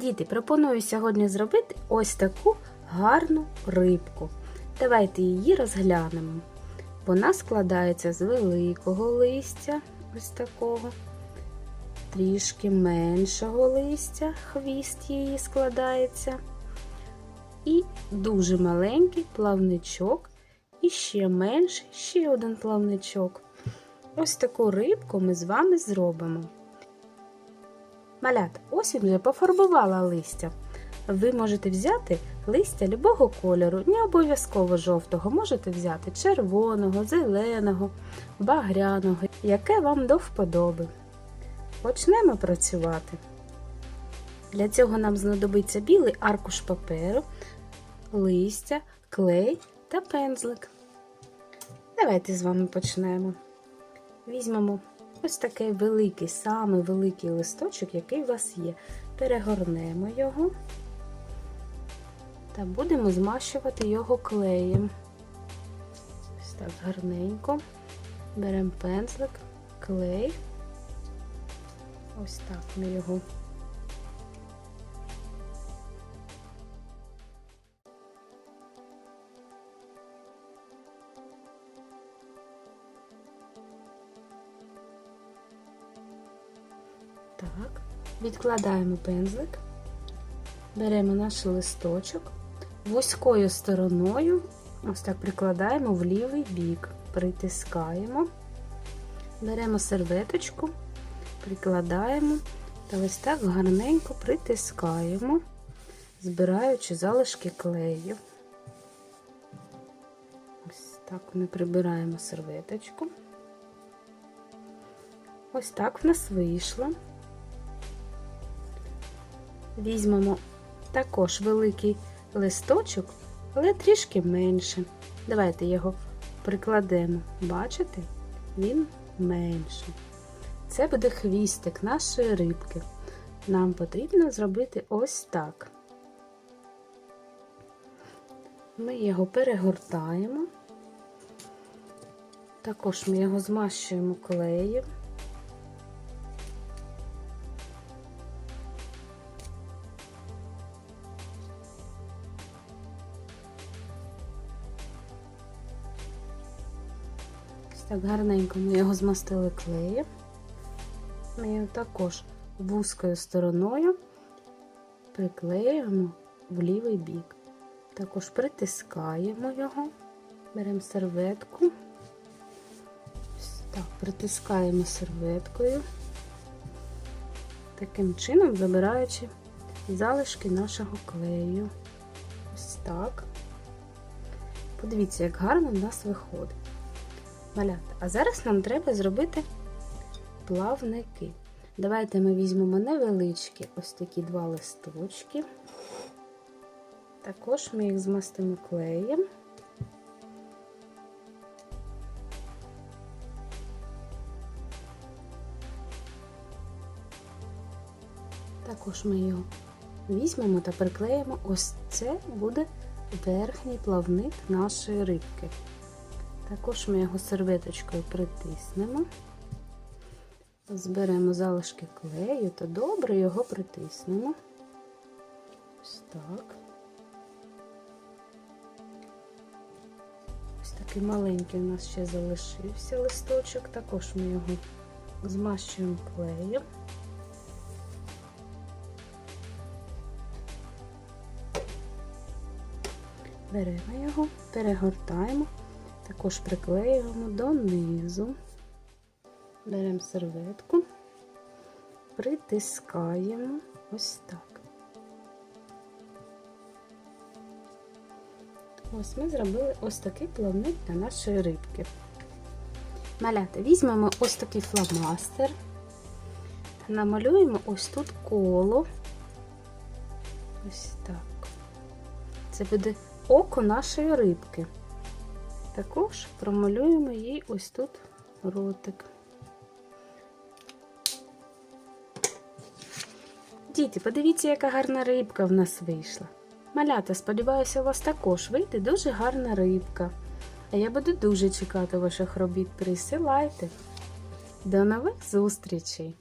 Діти, пропоную сьогодні зробити ось таку гарну рибку. Давайте її розглянемо. Вона складається з великого листя, ось такого, трішки меншого листя, хвіст її складається. І дуже маленький плавничок, і ще менший, ще один плавничок. Ось таку рибку ми з вами зробимо. Малята, ось я вже пофарбувала листя. Ви можете взяти листя любого кольору, не обов'язково жовтого, можете взяти червоного, зеленого, багряного, яке вам до вподоби. Почнемо працювати. Для цього нам знадобиться білий аркуш паперу, листя, клей та пензлик. Давайте з вами почнемо. Візьмемо ось такий великий, самий великий листочок, який у вас є. Перегорнемо його та будемо змащувати його клеєм. Ось так гарненько. Беремо пензлик, клей. Ось так ми його. Так, відкладаємо пензлик, беремо наш листочок, вузькою стороною, ось так прикладаємо в лівий бік, притискаємо, беремо серветочку, прикладаємо. Та ось так гарненько притискаємо, збираючи залишки клею. Ось так ми прибираємо серветочку. Ось так в нас вийшло. Візьмемо також великий листочок, але трішки менше. Давайте його прикладемо. Бачите? Він менший. Це буде хвістик нашої рибки. Нам потрібно зробити ось так. Ми його перегортаємо, також ми його змащуємо клеєм. Так гарненько ми його змастили клеєм. Ми його також вузькою стороною приклеюємо в лівий бік. Також притискаємо його, беремо серветку, так, притискаємо серветкою, таким чином забираючи залишки нашого клею. Ось так. Подивіться, як гарно в нас виходить. Малята. А зараз нам треба зробити плавники. Давайте ми візьмемо невеличкі ось такі два листочки. Також ми їх змастимо клеєм. Також ми його візьмемо та приклеїмо. Ось це буде верхній плавник нашої рибки. Також ми його серветочкою притиснемо, зберемо залишки клею та добре його притиснемо. Ось так. Ось такий маленький у нас ще залишився листочок, також ми його змащуємо клеєм. Беремо його, перегортаємо. Також приклеюємо донизу, беремо серветку, притискаємо ось так. Ось ми зробили ось такий плавник для нашої рибки. Малята, візьмемо ось такий фломастер, намалюємо ось тут коло. Ось так. Це буде око нашої рибки. Також промалюємо їй ось тут ротик. Діти, подивіться, яка гарна рибка в нас вийшла. Малята, сподіваюся, у вас також вийде дуже гарна рибка. А я буду дуже чекати ваших робіт. Присилайте. До нових зустрічей!